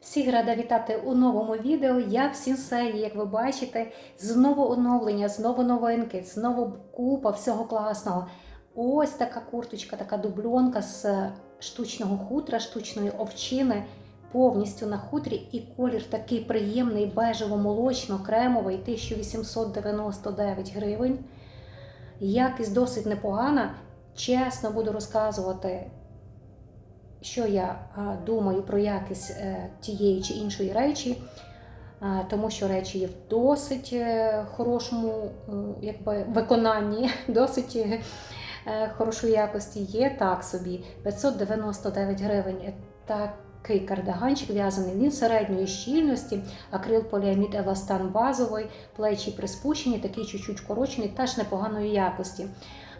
Всіх рада вітати у новому відео. Я в Сінсеї, як ви бачите, знову оновлення, знову новинки, знову купа всього класного. Ось така курточка, така дубльонка з штучного хутра, штучної овчини, повністю на хутрі. І колір такий приємний, бежево-молочно-кремовий, 1899 гривень. Якість досить непогана. Чесно буду розказувати що я думаю про якість е, тієї чи іншої речі, тому що речі є в досить е, хорошому якби, виконанні, досить е, е, хорошої якості є так собі. 599 гривень. Е, Такий кардиганчик в'язаний, він середньої щільності, акрил поліамід еластан базовий, плечі приспущені, такий чуть-чуть корочений, теж непоганої якості.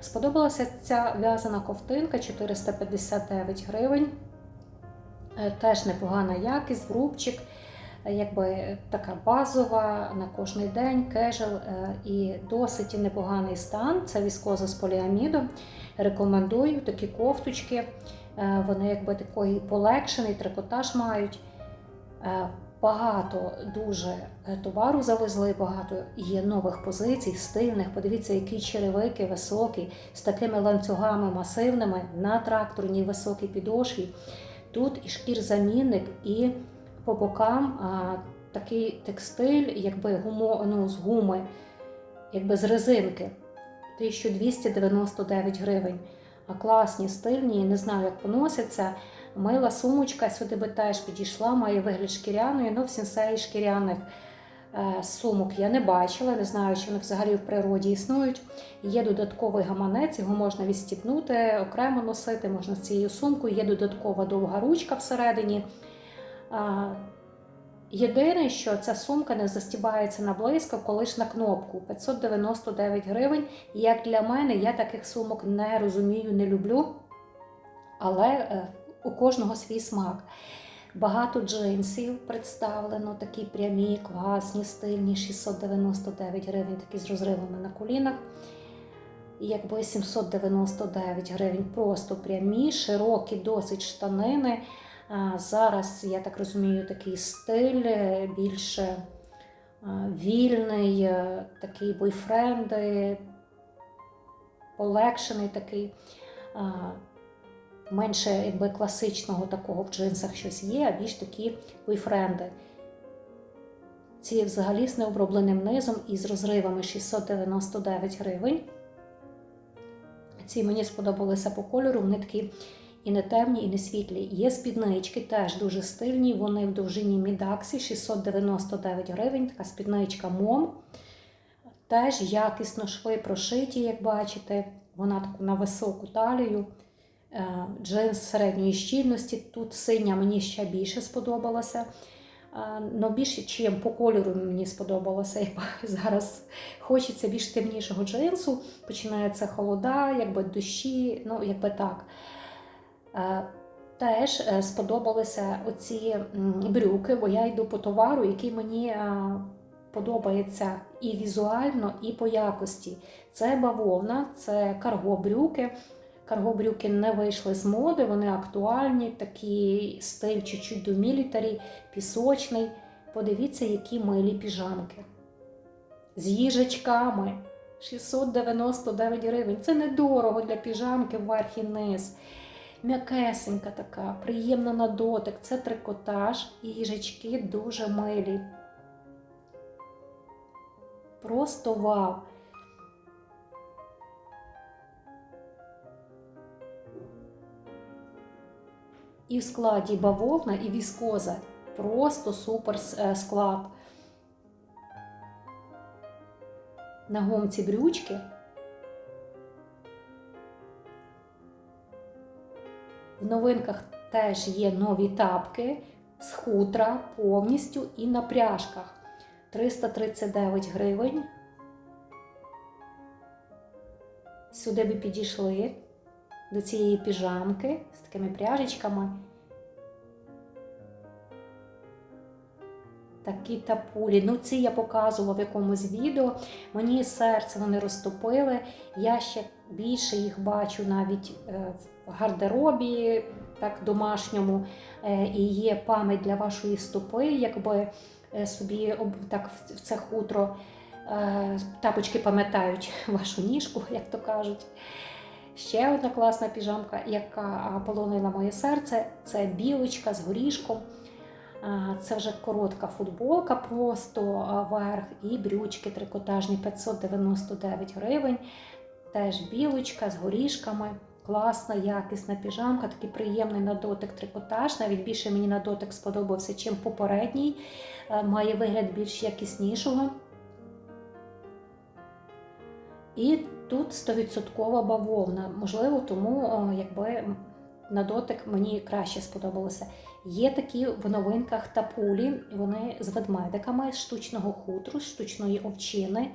Сподобалася ця в'язана ковтинка 459 гривень. Е, Теж непогана якість, рубчик, е, якби така базова на кожний день, кежел е, і досить непоганий стан. Це віскоза з поліамідом. Рекомендую такі кофточки. Вони якби такий полегшений трикотаж мають. Багато дуже е, товару завезли, багато є нових позицій, стильних. Подивіться, які черевики високі, з такими ланцюгами масивними на тракторній високій підошві. Тут і шкір-замінник, і по бокам а, такий текстиль, якби гумо, ну, з гуми, якби з резинки. 1299 гривень. А класні, стильні, не знаю, як поносяться. Мила сумочка сюди би теж підійшла, має вигляд шкіряної, ну в сенсеї шкіряних е, сумок я не бачила, не знаю, чи вони взагалі в природі існують. Є додатковий гаманець, його можна відстіпнути, окремо носити, можна з цією сумкою, є додаткова довга ручка всередині. Єдине, що ця сумка не застібається на блискавку, лише на кнопку 599 гривень. Як для мене, я таких сумок не розумію, не люблю. Але е, у кожного свій смак. Багато джинсів представлено, такі прямі, класні, стильні, 699 гривень, такі з розривами на колінах. Якби 799 гривень, просто прямі, широкі, досить штанини. А Зараз, я так розумію, такий стиль е, більше вільний, е, такий бойфренди, полегшений такий. Менше якби класичного такого в джинсах щось є, а більш такі бойфренди. Ці взагалі з необробленим низом і з розривами 699 гривень. Ці мені сподобалися по кольору, вони такі і не темні, і не світлі. Є спіднички, теж дуже стильні. Вони в довжині Мідаксі 699 гривень. Така спідничка мом. Теж якісно шви прошиті, як бачите. Вона таку на високу талію. Е, Джинс середньої щільності. Тут синя мені ще більше сподобалася. Ну, більше, чим по кольору мені сподобалося. Якби зараз хочеться більш темнішого джинсу, починається холода, якби дощі, ну якби так. Е, Теж е, сподобалися оці брюки, бо я йду по товару, який мені е, подобається і візуально, і по якості. Це бавовна, це карго-брюки. Карго-брюки не вийшли з моди, вони актуальні, такий стиль чуть-чуть до мілітарі, пісочний. Подивіться, які милі піжамки. З їжачками 699 гривень. Це недорого для піжамки вверх і низ. М'якесенька така, приємна на дотик. Це трикотаж і їжачки дуже милі. Просто вау! І в складі бавовна, і віскоза. Просто супер е, склад. На гумці брючки. В новинках теж є нові тапки з хутра повністю і на пряжках. 339 гривень. Сюди би підійшли до цієї піжамки з такими пряжечками. Такі тапулі. Ну, ці я показувала в якомусь відео. Мені серце вони розтопили. Я ще більше їх бачу навіть е, в гардеробі, так домашньому, е, і є пам'ять для вашої стопи, якби е, собі так в це хутро. Тапочки пам'ятають вашу ніжку, як то кажуть. Ще одна класна піжамка, яка полонила моє серце, це білочка з горішком. Це вже коротка футболка, просто верх і брючки трикотажні 599 гривень. Теж білочка з горішками. Класна, якісна піжамка, такий приємний на дотик трикотаж. Навіть більше мені на дотик сподобався, чим попередній. Е, Має вигляд більш якіснішого. І тут 100% бавовна. Можливо, тому якби на дотик мені краще сподобалося. Є такі в новинках тапулі, вони з ведмедиками з штучного хутру, з штучної овчини.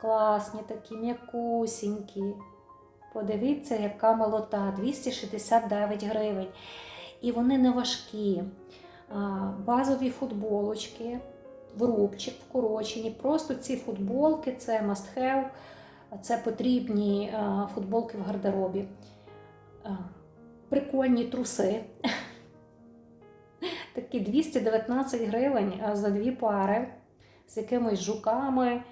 Класні, такі м'якусінькі. Подивіться, яка молота 269 гривень. І вони не важкі. Базові футболочки, в рубчик вкорочені. Просто ці футболки це must have, це потрібні футболки в гардеробі. Прикольні труси. Такі 219 гривень за дві пари з якимись жуками.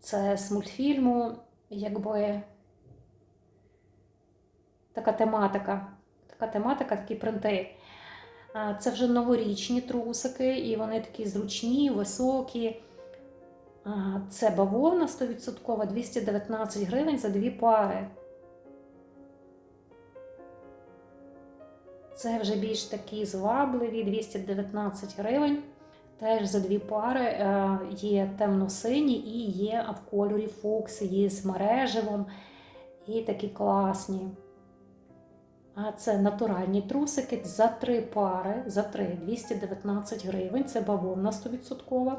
Це з мультфільму, якби така тематика. Така тематика, такі принти. Це вже новорічні трусики, і вони такі зручні, високі. Це бавовна 100%, 219 гривень за дві пари. Це вже більш такі звабливі, 219 гривень. Теж за дві пари е, є темно-сині і є в кольорі фукс, є з мереживом. І такі класні. А це натуральні трусики за три пари, за три 219 гривень. Це бавовна 100%.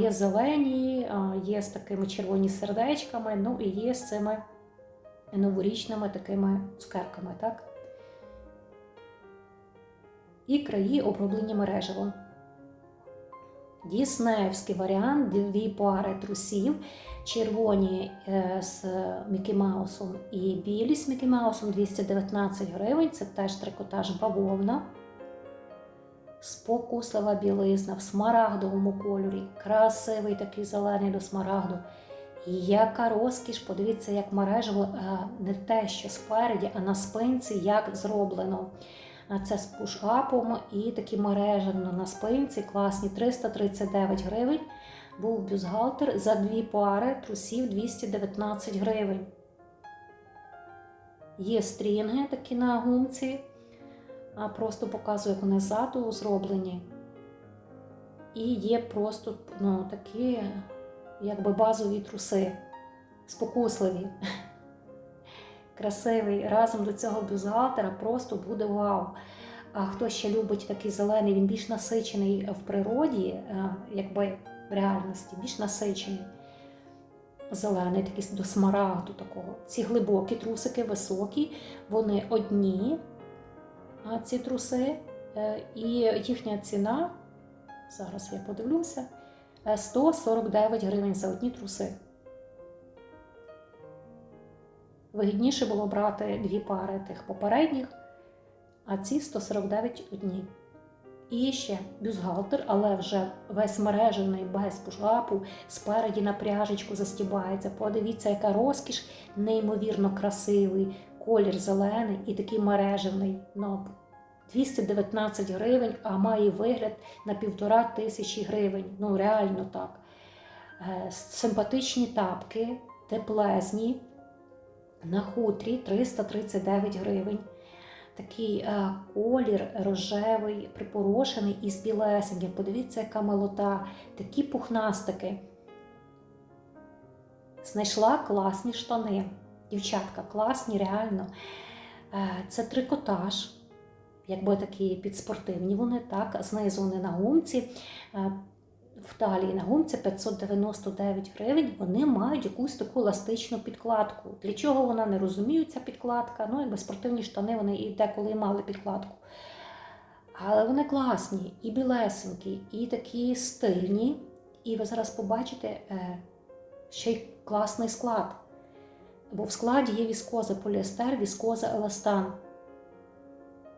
Є зелені, є з такими червоні сердечками, ну і є з цими новорічними такими цукерками. так? І краї оброблені мереживом. Діснеївський варіант, дві пари трусів, червоні е, з Мікі Маусом і білі з Мікі Маусом 219 гривень. Це теж трикотаж бавовна. Спокуслива білизна в смарагдовому кольорі. Красивий такий зелений до смарагду. Яка розкіш, подивіться, як мережево е, не те, що спереді, а на спинці як зроблено. Це з пушапом і такі мережено на спинці, класні 339 гривень. Був бюстгальтер за дві пари трусів 219 гривень. Є стрінги такі на гумці, а просто показую, як вони ззаду зроблені. І є просто ну, такі, якби базові труси, спокусливі красивий разом до цього бюстгальтера просто буде вау. А хто ще любить такий зелений, він більш насичений в природі, е, якби в реальності, більш насичений. Зелений, такий до смарагду такого. Ці глибокі трусики, високі, вони одні, ці труси, е, і їхня ціна, зараз я подивлюся, е, 149 гривень за одні труси. Вигідніше було брати дві пари тих попередніх, а ці 149 одні. І ще бюстгальтер, але вже весь мережений без пушапу, спереді на пряжечку застібається. Подивіться, яка розкіш, неймовірно красивий, колір зелений і такий мережений. Ну, 219 гривень, а має вигляд на півтора тисячі гривень. Ну, реально так. Е, Симпатичні тапки, теплезні. На хутрі 339 гривень. Такий е, колір рожевий, припорошений із білесеньким. Подивіться, яка молота, такі пухнастики. Знайшла класні штани. Дівчатка, класні, реально. Е, це трикотаж, якби такі підспортивні вони, так, знизу вони на гумці. Е, в талії на гумці 599 гривень, вони мають якусь таку еластичну підкладку. Для чого вона не розумію, ця підкладка? Ну, якби спортивні штани вони і деколи мали підкладку. Але вони класні, і білесенькі, і такі стильні. І ви зараз побачите е, ще й класний склад. Бо в складі є віскоза поліестер, віскоза еластан.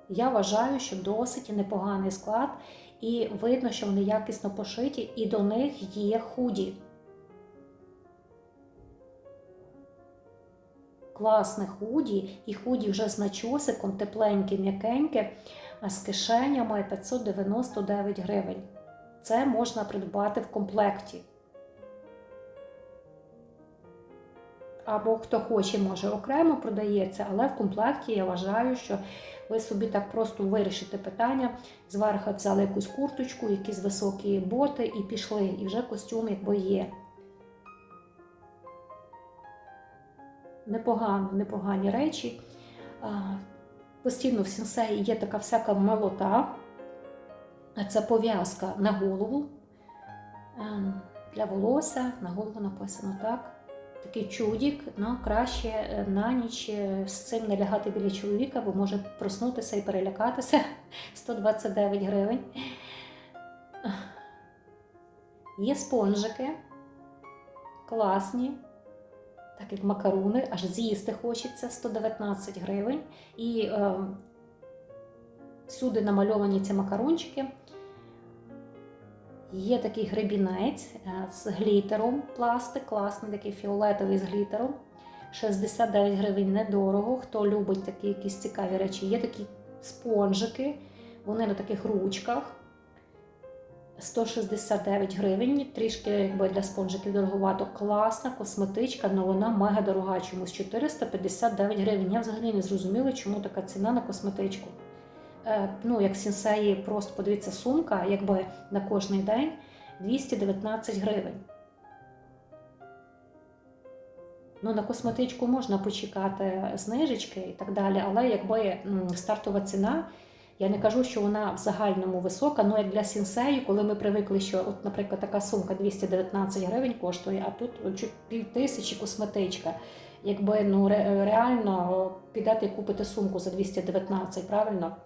Я вважаю, що досить непоганий склад, і видно, що вони якісно пошиті, і до них є худі. Класне худі, і худі вже з начосиком, тепленьке, м'якеньке, а з кишенями 599 гривень. Це можна придбати в комплекті. Або хто хоче, може окремо продається, але в комплекті я вважаю, що ви собі так просто вирішите питання. Зверху взяли якусь курточку, якісь високі боти і пішли, і вже костюм якби є. Непогано, непогані речі. Постійно в сенсеї є така всяка молота. Це пов'язка на голову. Ем, Для волосся на голову написано так. Такий чудік, ну краще е, на ніч е, з цим не лягати біля чоловіка, бо може проснутися і перелякатися 129 гривень. Є спонжики, класні, так як макаруни, аж з'їсти хочеться 119 гривень. І е, всюди намальовані ці макарончики. Є такий гребінець е, з глітером, пластик, класний, такий фіолетовий з глітером. 69 гривень недорого. Хто любить такі якісь цікаві речі, є такі спонжики, вони на таких ручках. 169 гривень, трішки якби для спонжиків дороговато. Класна косметичка, але вона мега дорога чомусь 459 гривень. Я взагалі не зрозуміла, чому така ціна на косметичку. Е, ну, як сінсеї, просто подивіться, сумка, якби на кожний день 219 гривень. Ну, на косметичку можна почекати знижечки і так далі, але якби стартова ціна, я не кажу, що вона в загальному висока, але як для сінсеї, коли ми привикли, що, от, наприклад, така сумка 219 гривень коштує, а тут чуть пів тисячі косметичка. Якби ну, ре- реально підете і купите сумку за 219, правильно?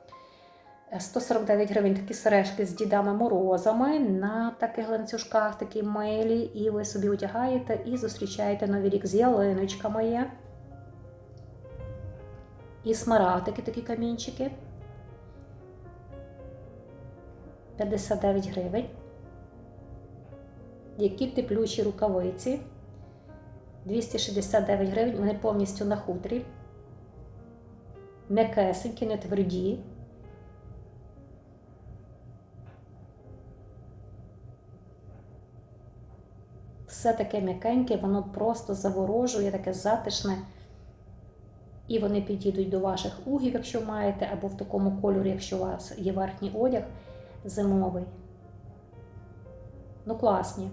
149 гривень такі сережки з дідами морозами на таких ланцюжках, такі милі, і ви собі одягаєте і зустрічаєте новий рік з ялиночками є. І смарагдики, такі камінчики. 59 гривень. Які теплючі рукавиці. 269 гривень, вони повністю на хутрі. М'якесенькі, не тверді. Все таке м'якеньке, воно просто заворожує, таке затишне. І вони підійдуть до ваших угів, якщо маєте, або в такому кольорі, якщо у вас є верхній одяг зимовий. Ну, класні.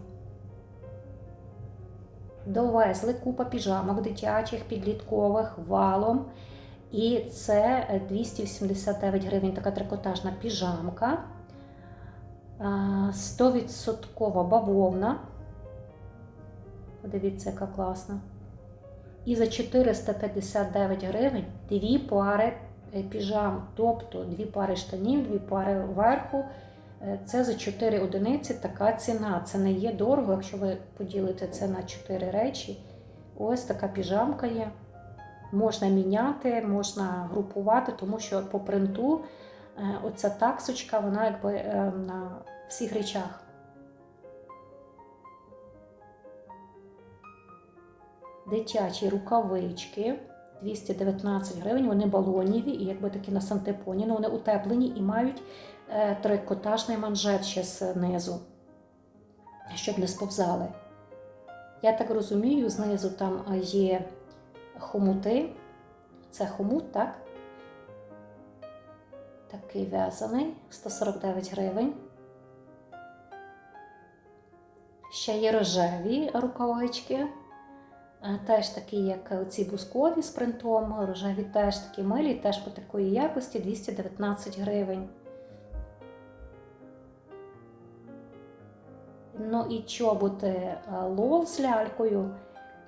Довезли купа піжамок дитячих, підліткових, валом. І це 289 гривень така трикотажна піжамка. 100% бавовна. Подивіться, яка класна. І за 459 гривень дві пари е, піжам, тобто дві пари штанів, дві пари вверху. Е, Це за 4 одиниці така ціна. Це не є дорого, якщо ви поділите це на 4 речі. Ось така піжамка є. Можна міняти, можна групувати, тому що по принту е, оця таксочка, вона якби на всіх речах. Дитячі рукавички 219 гривень, вони балоніві і якби такі на сантепоні, але вони утеплені і мають е, трикотажний манжет ще знизу, щоб не сповзали. Я так розумію, знизу там е, є хомути. Це хомут, так? Такий в'язаний, 149 гривень. Ще є рожеві рукавички. Е, Теж такі, як ці бускові з принтом, рожеві теж такі милі, теж по такої якості 219 гривень. Ну і чоботи е, лол з лялькою,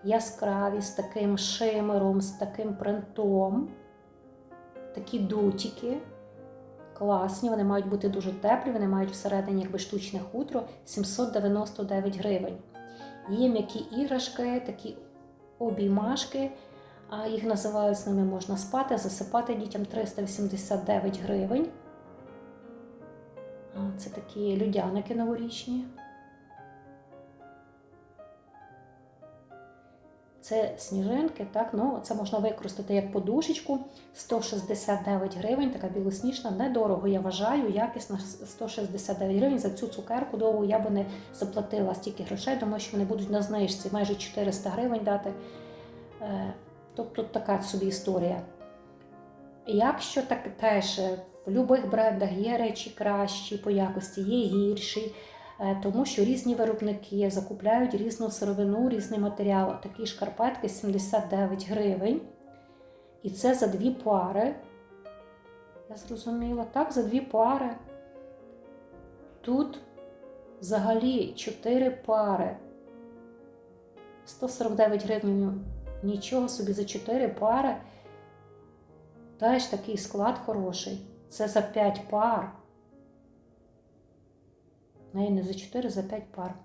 яскраві з таким шимером, з таким принтом. Такі дутики. Класні, вони мають бути дуже теплі, вони мають всередині якби штучне хутро 799 гривень. Є м'які іграшки, такі обіймашки їх називають з ними можна спати, засипати дітям 389 гривень. Це такі людяники новорічні. Це сніжинки, так, ну це можна використати як подушечку 169 гривень, така білосніжна, недорого, я вважаю, якісно 169 гривень. За цю цукерку довго я би не заплатила стільки грошей, тому що вони будуть на знижці майже 400 гривень дати. Тобто така собі історія. Якщо так теж в будь-яких брендах є речі кращі по якості, є гірші, тому що різні виробники закупляють різну сировину, різний матеріал. Такі шкарпетки 79 гривень. І це за дві пари. Я зрозуміла, так, за дві пари. Тут взагалі 4 пари. 149 гривень. Нічого собі за 4 пари. Теж такий склад хороший. Це за 5 пар. Не, не за 4, за 5 пар.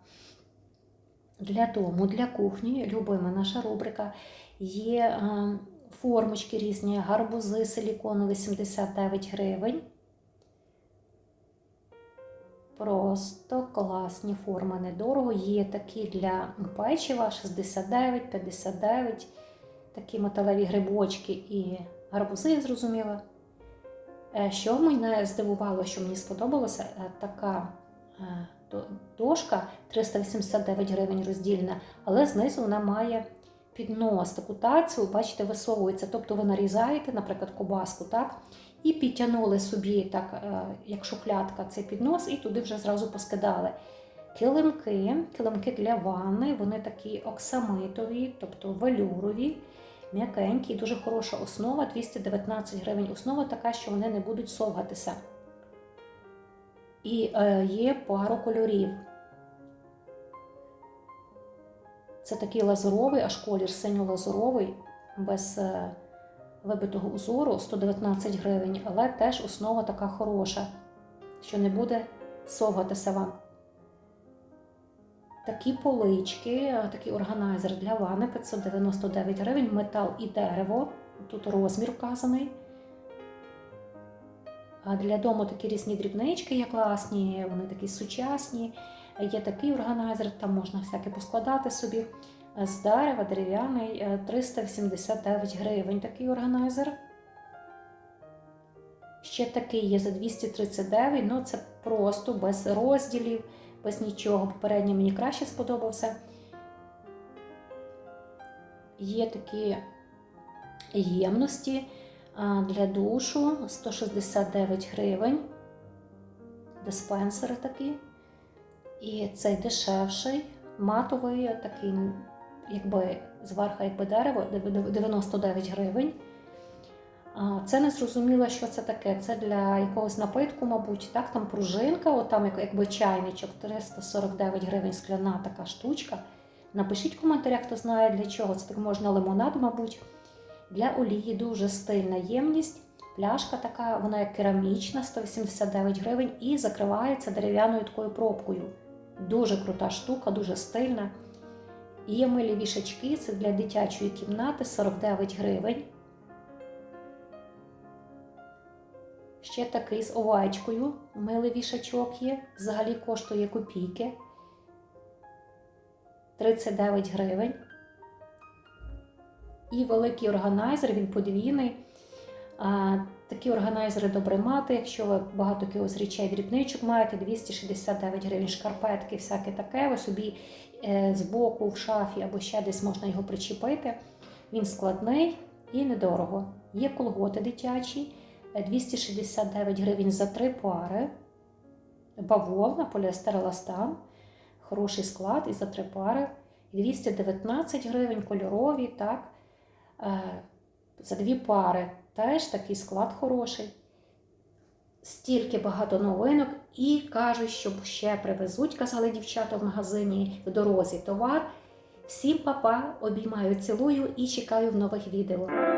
Для дому, для кухні, любима наша рубрика. Є е, формочки різні, гарбузи силіконові 79 гривень. Просто класні форми недорого. Є такі для печива 69, 59, такі металеві грибочки і гарбузи, зрозуміла. Е, Що мене здивувало, що мені сподобалося, е, така дошка 389 гривень роздільна, але знизу вона має піднос, таку тацю, бачите, висовується. Тобто ви нарізаєте, наприклад, кобаску, так? І підтягнули собі, так, е, як шухлядка, цей піднос, і туди вже зразу поскидали. Килимки, килимки для ванни, вони такі оксамитові, тобто велюрові, м'якенькі, дуже хороша основа, 219 гривень. Основа така, що вони не будуть совгатися. І е, є пару кольорів. Це такий лазуровий, аж колір синьо-лазуровий, без е, вибитого узору 119 гривень, але теж основа така хороша, що не буде совгатися вам. Такі полички, е, такий органайзер для ванни 599 гривень, метал і дерево. Тут розмір вказаний. Для дому такі різні дрібнички є класні, вони такі сучасні. Є такий органайзер, там можна всяке поскладати собі. З дерева дерев'яний е, 389 гривень такий органайзер. Ще такий є за 239, ну це просто без розділів, без нічого. Попередній мені краще сподобався. Є такі ємності для душу 169 гривень. Диспенсери такі. І цей дешевший, матовий, такий, якби зверху, якби дерево, 99 гривень. Це не зрозуміло, що це таке. Це для якогось напитку, мабуть. Так, там пружинка, от там якби чайничок, 349 гривень скляна така штучка. Напишіть в коментарях, хто знає для чого. Це так можна лимонад, мабуть. Для олії дуже стильна ємність. Пляшка така, вона як керамічна, 189 гривень, і закривається дерев'яною такою пробкою. Дуже крута штука, дуже стильна. Є милі вішачки, це для дитячої кімнати 49 гривень. Ще такий з овечкою, милий вішачок є, взагалі коштує копійки. 39 гривень. І великий органайзер, він подвійний. А, такі органайзери добре мати, якщо ви багато якихось речей дрібничок маєте, 269 гривень шкарпетки, всяке таке. Ви собі е, збоку в шафі або ще десь можна його причепити. Він складний і недорого. Є колготи дитячі, е, 269 гривень за три пари. Бавовна, поліестер еластан, хороший склад і за три пари. 219 гривень кольорові, так. Е, За дві пари теж такий склад хороший. Стільки багато новинок і кажуть, що ще привезуть, казали дівчата в магазині в дорозі товар. Всім папа, обіймаю, цілую і чекаю в нових відео.